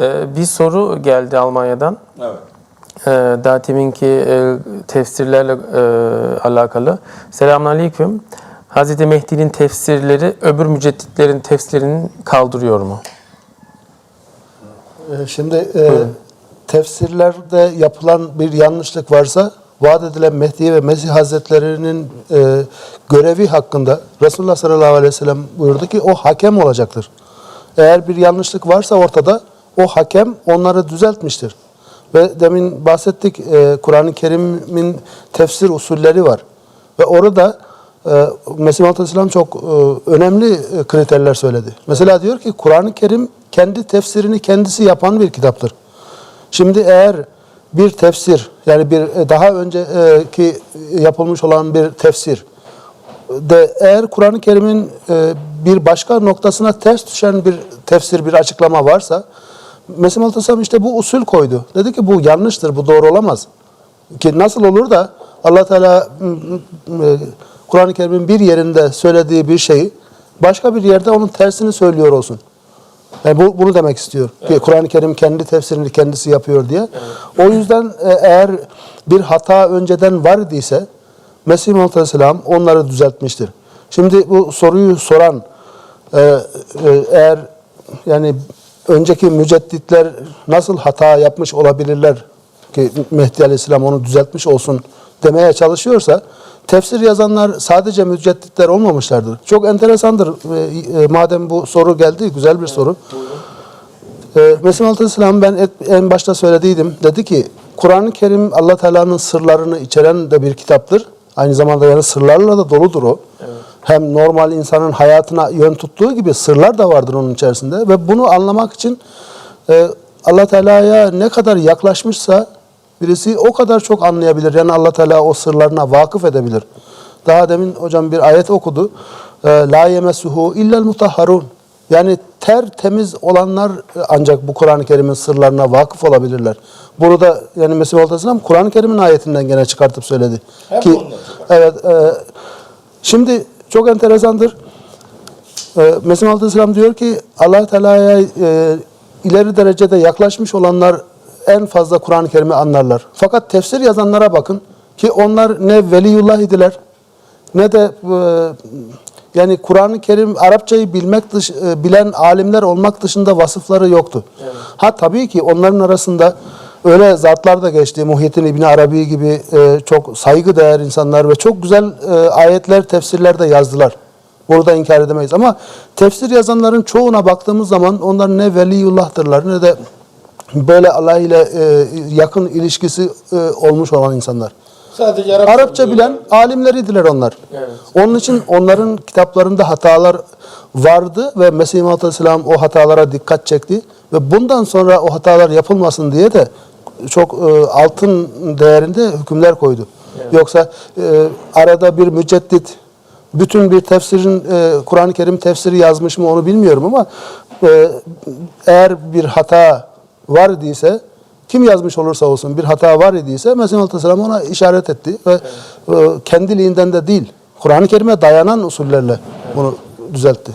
Ee, bir soru geldi Almanya'dan. Evet. Ee, daha teminki e, tefsirlerle e, alakalı. Selamünaleyküm. Hazreti Mehdi'nin tefsirleri öbür mücedditlerin tefsirini kaldırıyor mu? Ee, Şimdi e, tefsirlerde yapılan bir yanlışlık varsa vaat edilen Mehdi ve Mesih Hazretlerinin e, görevi hakkında Resulullah sallallahu aleyhi ve sellem buyurdu ki o hakem olacaktır. Eğer bir yanlışlık varsa ortada o hakem onları düzeltmiştir. Ve demin bahsettik e, Kur'an-ı Kerim'in tefsir usulleri var. Ve orada e, Mesih Aleyhisselam çok e, önemli e, kriterler söyledi. Mesela diyor ki Kur'an-ı Kerim kendi tefsirini kendisi yapan bir kitaptır. Şimdi eğer bir tefsir yani bir e, daha önceki yapılmış olan bir tefsir de eğer Kur'an-ı Kerim'in e, bir başka noktasına ters düşen bir tefsir, bir açıklama varsa Mesih Aleyhisselam işte bu usul koydu. Dedi ki bu yanlıştır, bu doğru olamaz. Ki nasıl olur da Allah Teala e, Kur'an-ı Kerim'in bir yerinde söylediği bir şeyi başka bir yerde onun tersini söylüyor olsun. Yani bu, bunu demek istiyor. Ki Kur'an-ı Kerim kendi tefsirini kendisi yapıyor diye. O yüzden e, eğer bir hata önceden var idiyse Mesih Aleyhisselam onları düzeltmiştir. Şimdi bu soruyu soran e, eğer yani önceki mücedditler nasıl hata yapmış olabilirler ki Mehdi Aleyhisselam onu düzeltmiş olsun demeye çalışıyorsa tefsir yazanlar sadece mücedditler olmamışlardır. Çok enteresandır. E, e, madem bu soru geldi, güzel bir soru. E, Mesih Aleyhisselam ben et- en başta söylediydim. Dedi ki Kur'an-ı Kerim Allah Teala'nın sırlarını içeren de bir kitaptır. Aynı zamanda yani sırlarla da doludur o. Hem normal insanın hayatına yön tuttuğu gibi sırlar da vardır onun içerisinde ve bunu anlamak için e, Allah Teala'ya ne kadar yaklaşmışsa birisi o kadar çok anlayabilir. Yani Allah Teala o sırlarına vakıf edebilir. Daha demin hocam bir ayet okudu. E, La yemesuhu illel mutahharun. Yani ter temiz olanlar ancak bu Kur'an-ı Kerim'in sırlarına vakıf olabilirler. Burada yani Mesih Aleyhisselam Kur'an-ı Kerim'in ayetinden gene çıkartıp söyledi. Hep Ki evet e, şimdi çok enteresandır. E, Mesih Aleyhisselam diyor ki Allah Teala'ya e, ileri derecede yaklaşmış olanlar en fazla Kur'an-ı Kerim'i anlarlar. Fakat tefsir yazanlara bakın ki onlar ne veliyullah idiler ne de e, yani Kur'an-ı Kerim Arapçayı bilmek dış, e, bilen alimler olmak dışında vasıfları yoktu. Ha tabii ki onların arasında öyle zatlar da geçti. Muhyiddin İbni Arabi gibi e, çok saygıdeğer insanlar ve çok güzel e, ayetler, tefsirler de yazdılar. Burada inkar edemeyiz ama tefsir yazanların çoğuna baktığımız zaman onlar ne veliyullah'tırlar ne de böyle Allah ile e, yakın ilişkisi e, olmuş olan insanlar. Sadece Arapça, Arapça bilen alimleridiler onlar. Onun için onların kitaplarında hatalar vardı ve Mesih Aleyhisselam o hatalara dikkat çekti ve bundan sonra o hatalar yapılmasın diye de çok e, altın değerinde hükümler koydu. Yoksa e, arada bir müceddit bütün bir tefsirin e, Kur'an-ı Kerim tefsiri yazmış mı onu bilmiyorum ama e, eğer bir hata var idiyse kim yazmış olursa olsun bir hata var idiyse Mesih Aleyhisselam ona işaret etti ve e, kendiliğinden de değil Kur'an-ı Kerim'e dayanan usullerle bunu düzeltti.